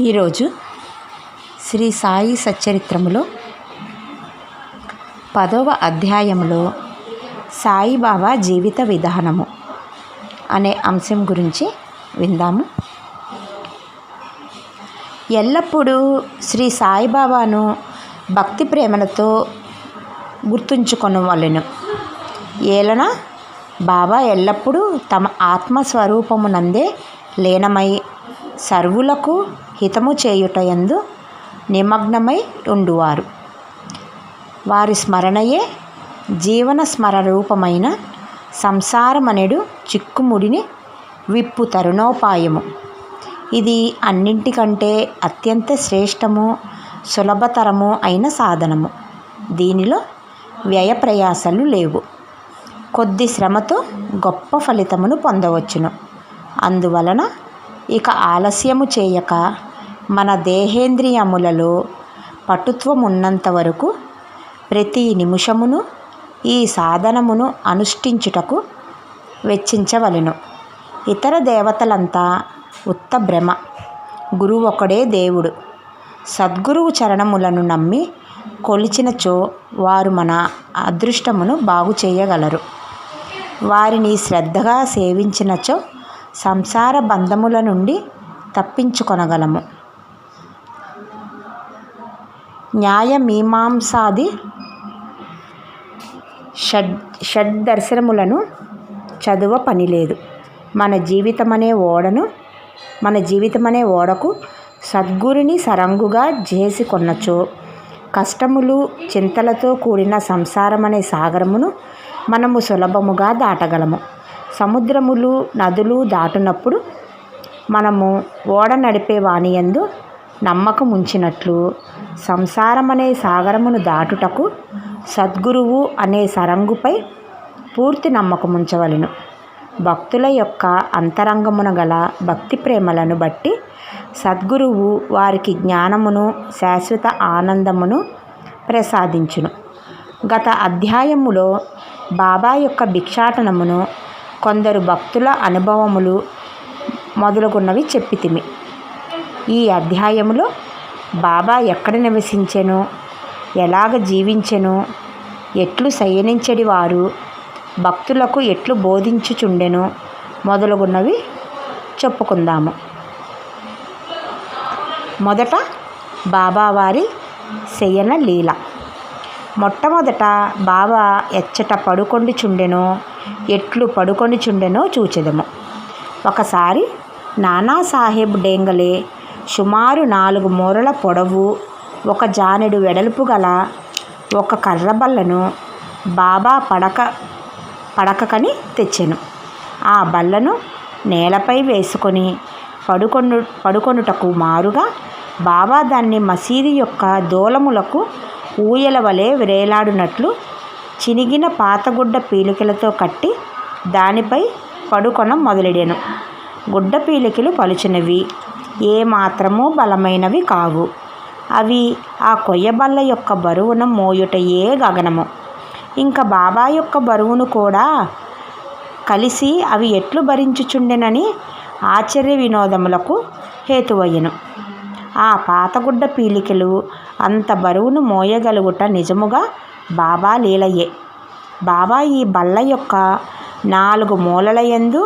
ఈరోజు శ్రీ సాయి సచ్చరిత్రములో పదవ అధ్యాయంలో సాయిబాబా జీవిత విధానము అనే అంశం గురించి విందాము. ఎల్లప్పుడూ శ్రీ సాయిబాబాను భక్తి ప్రేమలతో గుర్తుంచుకొనవలెను. ఏలన? బాబా ఎల్లప్పుడూ తమ ఆత్మస్వరూపమునందే లీనమై సర్వులకు హితము చేయుటయందు నిమగ్నమై ఉండువారు. వారి స్మరణయే జీవన స్మర రూపమైన సంసారమనెడు చిక్కుముడిని విప్పు తరుణోపాయము. ఇది అన్నింటికంటే అత్యంత శ్రేష్టము సులభతరము అయిన సాధనము. దీనిలో వ్యయ ప్రయాసలు లేవు. కొద్ది శ్రమతో గొప్ప ఫలితమును పొందవచ్చును. అందువలన ఇక ఆలస్యము చేయక మన దేహేంద్రియములలో పటుత్వమున్నంత వరకు ప్రతి నిమిషమును ఈ సాధనమును అనుష్ఠించుటకు వెచ్చించవలెను. ఇతర దేవతలంతా ఉత్త భ్రమ. గురువు ఒకడే దేవుడు. సద్గురువు చరణములను నమ్మి కొలిచినచో వారు మన అదృష్టమును బాగు చేయగలరు వారిని శ్రద్ధగా సేవించినచో సంసార బంధముల నుండి తప్పించుకొనగలము. న్యాయమీమాంసాది షడ్ షడ్ దర్శనములను చదువ పనిలేదు. మన జీవితమనే ఓడను మన జీవితమనే ఓడకు సద్గురిని సరంగుగా చేసుకొన్నచో కష్టములు చింతలతో కూడిన సంసారమనే సాగరమును మనము సులభముగా దాటగలము. సముద్రములు నదులు దాటునప్పుడు మనము ఓడ నడిపే వానియందు నమ్మకం ఉంచినట్లు సంసారమనే సాగరమును దాటుటకు సద్గురువు అనే సరంగుపై పూర్తి నమ్మకం ఉంచవలెను. భక్తుల యొక్క అంతరంగమున గల భక్తి ప్రేమలను బట్టి సద్గురువు వారికి జ్ఞానమును శాశ్వత ఆనందమును ప్రసాదించును. గత అధ్యాయములో బాబా యొక్క భిక్షాటనమును కొందరు భక్తుల అనుభవములు మొదలుగున్నవి చెప్పితిమి. ఈ అధ్యాయములో బాబా ఎక్కడ నివసించెను? ఎలాగ జీవించెను? ఎట్లు శయనించడి వారు భక్తులకు ఎట్లు బోధించుచుండెను? మొదలుగున్నవి చెప్పుకుందాము. మొదట బాబావారి శయన లీల. మొట్టమొదట బాబా ఎచ్చట పడుకొండి చుండెనో ఎట్లు పడుకొని చుండెనో చూచెదము. ఒకసారి నానాసాహెబ్ డేంగలే సుమారు నాలుగు మూరల పొడవు ఒక జానెడు వెడల్పు గల ఒక కర్రబల్లను బాబా పడక పడకకని తెచ్చెను. ఆ బల్లను నేలపై వేసుకొని పడుకొను పడుకొనుటకు మారుగా బాబా దాన్ని మసీదు యొక్క దూలములకు ఊయల వలె వేలాడునట్లు చినిగిన పాతగుడ్డ పీలికలతో కట్టి దానిపై పడుకొన మొదలెడెను. గుడ్డ పీలికలు పలుచినవి ఏ మాత్రము బలమైనవి కావు. అవి ఆ కొయ్యబల్ల యొక్క బరువును మోయుటయే గగనము. ఇంకా బాబా యొక్క బరువును కూడా కలిసి అవి ఎట్లు భరించుచుండెనని ఆశ్చర్య వినోదములకు హేతువయ్యను. ఆ పాతగుడ్డ పీలికలు అంత బరువును మోయగలుగుట నిజముగా బాబా లీలయే. బాబా ఈ బల్ల యొక్క నాలుగు మూలలయందు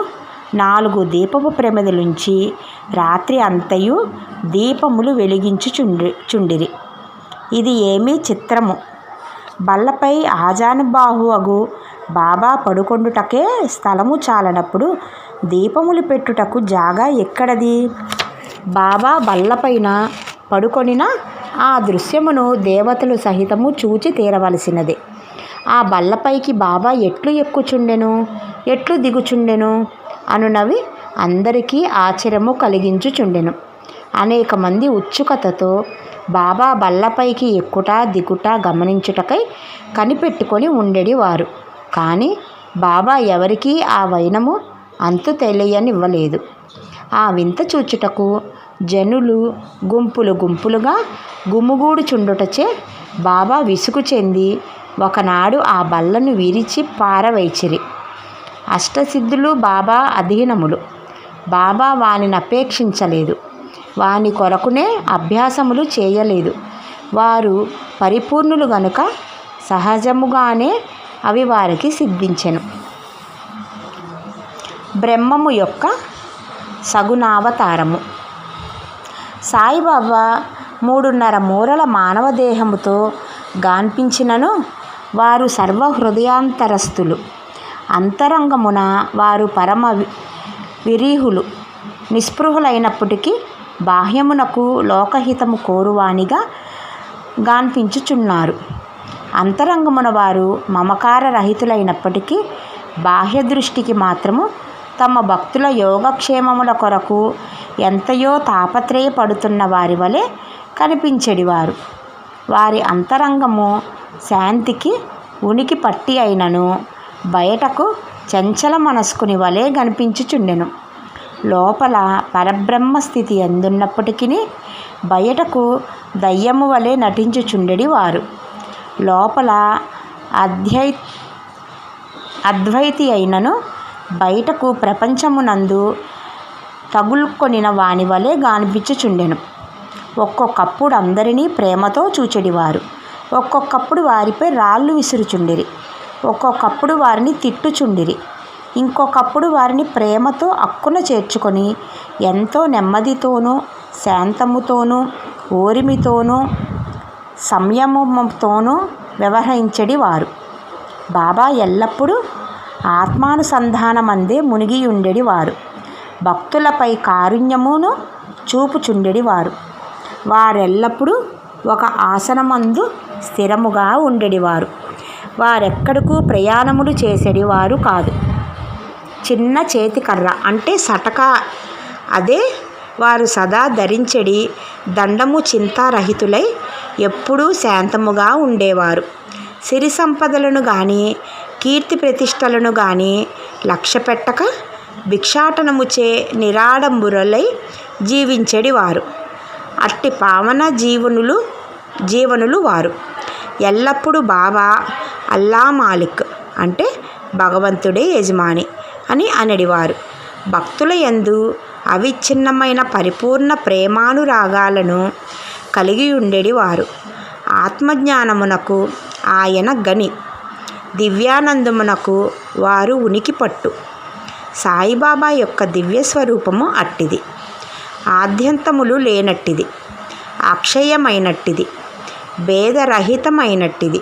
నాలుగు దీపపు ప్రమిదలుంచి రాత్రి అంతయు దీపములు వెలిగించుచుండి చుండిరి. ఇది ఏమీ చిత్రము. బల్లపై ఆజానుబాహువగు బాబా పడుకొండుటకే స్థలము చాలనప్పుడు దీపములు పెట్టుటకు జాగా ఎక్కడది? బాబా బల్లపైన పడుకొనిన ఆ దృశ్యమును దేవతలు సహితము చూచి తీరవలసినదే. ఆ బల్లపైకి బాబా ఎట్లు ఎక్కుచుండెను? ఎట్లు దిగుచుండెను? అనునవి అందరికీ ఆశ్చర్యము కలిగించుచుండెను. అనేక మంది ఉత్సుకతతో బాబా బల్లపైకి ఎక్కుట దిగుట గమనించుటకై కనిపెట్టుకొని ఉండేవారు కానీ బాబా ఎవరికీ ఆ వైనము అంతు తెలియనివ్వలేదు. ఆ వింత చూచుటకు జనులు గుంపులు గుంపులుగా గుమిగూడుచుండుటచే బాబా విసుగు చెంది ఒకనాడు ఆ బల్లను విరిచి పారవైచిరి. అష్టసిద్ధులు బాబా అధీనములు. బాబా వానిని అపేక్షించలేదు. వాని కొరకునే అభ్యాసములు చేయలేదు. వారు పరిపూర్ణులు గనుక సహజముగానే అవి వారికి సిద్ధించెను. బ్రహ్మము యొక్క సగుణావతారము. సాయిబాబా మూడున్నర మూరల మానవ దేహముతో గాన్పించినను వారు సర్వహృదయాంతరస్తులు అంతరంగమున వారు పరమ విరీహులు. నిస్పృహులైనప్పటికీ బాహ్యమునకు లోకహితము కోరువానిగా గాన్పించుచున్నారు. అంతరంగమున వారు మమకార రహితులైనప్పటికీ బాహ్య దృష్టికి మాత్రము తమ భక్తుల యోగక్షేమముల కొరకు ఎంతయో తాపత్రయపడుతున్న వారి వలె కనిపించెడివారు. వారి అంతరంగము శాంతికి ఉనికి పట్టి అయినను బయటకు చంచల మనస్కుని వలె కనిపించుచుండెను. లోపల పరబ్రహ్మ స్థితి ఎందున్నప్పటికీ బయటకు దయ్యము వలె నటించుచుండెడి వారు లోపల అధ్యై అద్వైతి అయినను బయటకు ప్రపంచమునందు తగులుకొనిన వాని వలె గానిపించుచుండెను. ఒక్కొక్కప్పుడు అందరినీ ప్రేమతో చూచెడివారు. ఒక్కొక్కప్పుడు వారిపై రాళ్ళు విసురుచుండిరి. ఒక్కొక్కప్పుడు వారిని తిట్టుచుండిరి. ఇంకొకప్పుడు వారిని ప్రేమతో అక్కున చేర్చుకొని ఎంతో నెమ్మదితోనూ శాంతముతోనూ ఓరిమితోనూ సంయమముతోనూ వ్యవహరించడి వారు బాబా ఎల్లప్పుడూ ఆత్మానుసంధానమందే మునిగియుండెడి వారు భక్తులపై కారుణ్యమును చూపుచుండెడి వారు వారెల్లప్పుడూ ఒక ఆసనమందు స్థిరముగా ఉండెడివారు. వారెక్కడకు ప్రయాణములు చేసేడివారు కాదు. చిన్న చేతి కర్ర అంటే సటక. అదే వారు సదా ధరించెడి దండము చింతారహితులై ఎప్పుడూ శాంతముగా ఉండేవారు. సిరి సంపదలను కానీ కీర్తి ప్రతిష్టలను కానీ లక్ష్య పెట్టక భిక్షాటనముచే నిరాడంబురలై జీవించెడి వారు. అట్టి పావన జీవనులు జీవనులు వారు. ఎల్లప్పుడూ బాబా అల్లా మాలిక్ అంటే భగవంతుడే యజమాని అని అనడివారు. భక్తుల యందు అవిచ్ఛిన్నమైన పరిపూర్ణ ప్రేమానురాగాలను కలిగి ఉండేది వారు ఆత్మజ్ఞానమునకు ఆయన గని. దివ్యానందమునకు వారు ఉనికి పట్టు. సాయిబాబా యొక్క దివ్య స్వరూపము అట్టిది. ఆద్యంతములు లేనట్టిది. అక్షయమైనట్టిది. భేదరహితమైనట్టిది.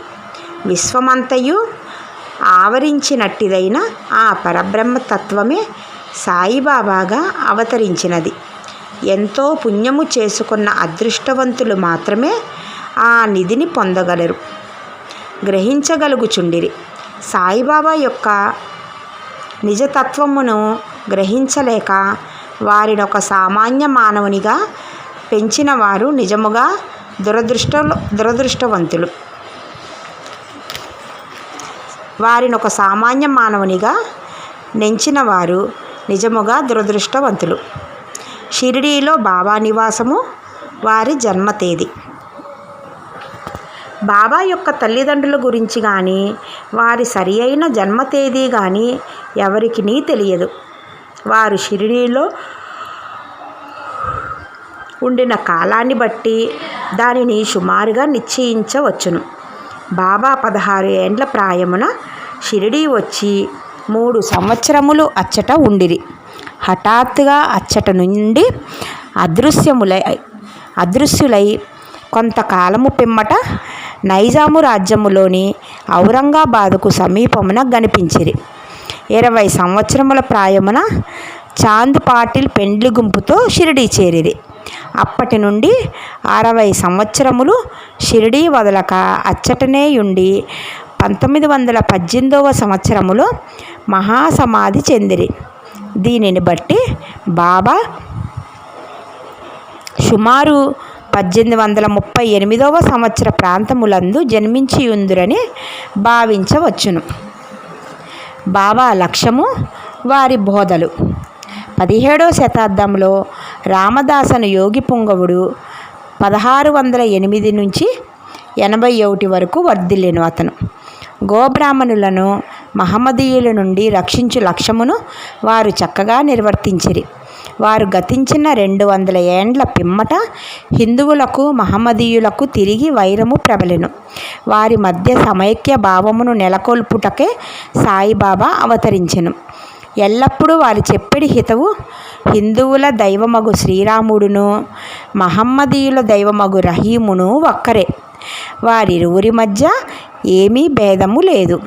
విశ్వమంతయు ఆవరించినట్టిదైన ఆ పరబ్రహ్మతత్వమే సాయిబాబాగా అవతరించినది. ఎంతో పుణ్యము చేసుకున్న అదృష్టవంతులు మాత్రమే ఆ నిధిని పొందగలరు. గ్రహించగలుగుచుండిరి. సాయిబాబా యొక్క నిజతత్వమును గ్రహించలేక వారిని ఒక సామాన్య మానవునిగా పెంచిన వారు నిజముగా దురదృష్ట దురదృష్టవంతులు. వారిని ఒక సామాన్య మానవునిగా నెంచిన వారు నిజముగా దురదృష్టవంతులు. షిరిడీలో బాబా నివాసము వారి జన్మ తేదీ బాబా యొక్క తల్లిదండ్రుల గురించి కానీ వారి సరి అయిన జన్మ తేదీ కానీ ఎవరికి తెలియదు. వారు షిరిడీలో ఉండిన కాలాన్ని బట్టి దానిని సుమారుగా నిశ్చయించవచ్చును. బాబా పదహారు ఏండ్ల ప్రాయమున షిరిడీ వచ్చి మూడు సంవత్సరములు అచ్చట ఉండిరి. హఠాత్తుగా అచ్చట నుండి అదృశ్యములై అదృశ్యులై కొంతకాలము పిమ్మట నైజాము రాజ్యములోని ఔరంగాబాదుకు సమీపమున కనిపించిరి ఇరవై సంవత్సరముల ప్రాయమున చాంద్ పాటిల్ పెండ్లి గుంపుతో షిరిడీ చేరిరి. అప్పటి నుండి అరవై సంవత్సరములు షిరిడీ వదలక అచ్చటనే ఉండి పంతొమ్మిది వందల పద్దెనిమిదవ సంవత్సరములో మహాసమాధి చెందిరి. దీనిని బట్టి బాబా సుమారు పద్దెనిమిది వందల ముప్పై ఎనిమిదవ సంవత్సర ప్రాంతములందు జన్మించియుందురని భావించవచ్చును. బాబా లక్ష్యము వారి బోధలు. పదిహేడవ శతాబ్దంలో రామదాసను యోగి పుంగవుడు పదహారు వందల ఎనిమిది నుంచి ఎనభై ఒకటి వరకు వర్ధిల్లిన అతను. గోబ్రాహ్మణులను మహమ్మదీయుల నుండి రక్షించు లక్ష్యమును వారు చక్కగా నిర్వర్తించిరి. వారు గతించిన రెండు వందల ఏండ్ల పిమ్మట హిందువులకు మహమ్మదీయులకు తిరిగి వైరము ప్రబలెను. వారి మధ్య సమైక్య భావమును నెలకొల్పుటకే సాయిబాబా అవతరించెను. ఎల్లప్పుడూ వారు చెప్పెడి హితవు హిందువుల దైవమగు శ్రీరాముడును మహమ్మదీయుల దైవమగు రహీమును ఒక్కరే. వారిరువురి మధ్య ఏమీ భేదము లేదు.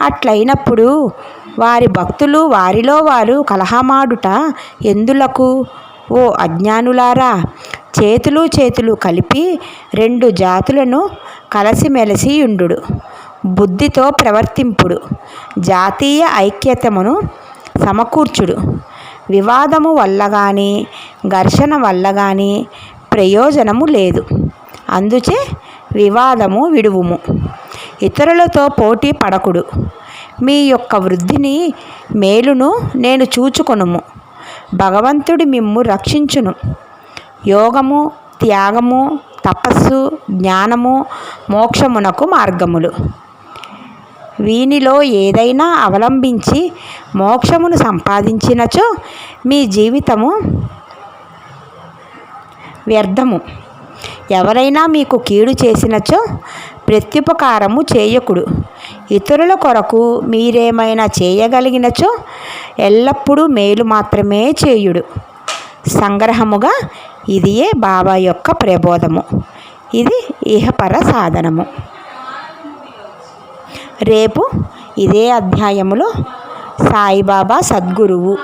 అట్లయినప్పుడు వారి భక్తులు వారిలో వారు కలహమాడుట ఎందులకు? ఓ అజ్ఞానులారా చేతులు చేతులు కలిపి రెండు జాతులను కలిసిమెలిసి ఉండు బుద్ధితో ప్రవర్తింపుడు. జాతీయ ఐక్యతమును సమకూర్చుడు. వివాదము వల్ల కానీ ఘర్షణ వల్ల కానీ ప్రయోజనము లేదు. అందుచే వివాదము విడువుము. ఇతరులతో పోటీ పడకుడు. మీ యొక్క వృద్ధిని మేలును నేను చూచుకొనుము. భగవంతుడి మిమ్ము రక్షించును. యోగము త్యాగము తపస్సు జ్ఞానము మోక్షమునకు మార్గములు. వీనిలో ఏదైనా అవలంబించి మోక్షమును సంపాదించినచో మీ జీవితము వ్యర్థము. ఎవరైనా మీకు కీడు చేసినచో ప్రత్యుపకారము చేయకుడు. ఇతరుల కొరకు మీరేమైనా చేయగలిగినచో ఎల్లప్పుడూ మేలు మాత్రమే చేయుడు. సంగ్రహముగా ఇదియే బాబా యొక్క ప్రబోధము. ఇది ఇహపర సాధనము. రేపు ఇదే అధ్యాయములో సాయిబాబా సద్గురువు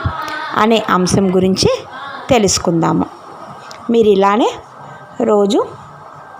అనే అంశం గురించి తెలుసుకుందాము. మీరు ఇలానే రోజు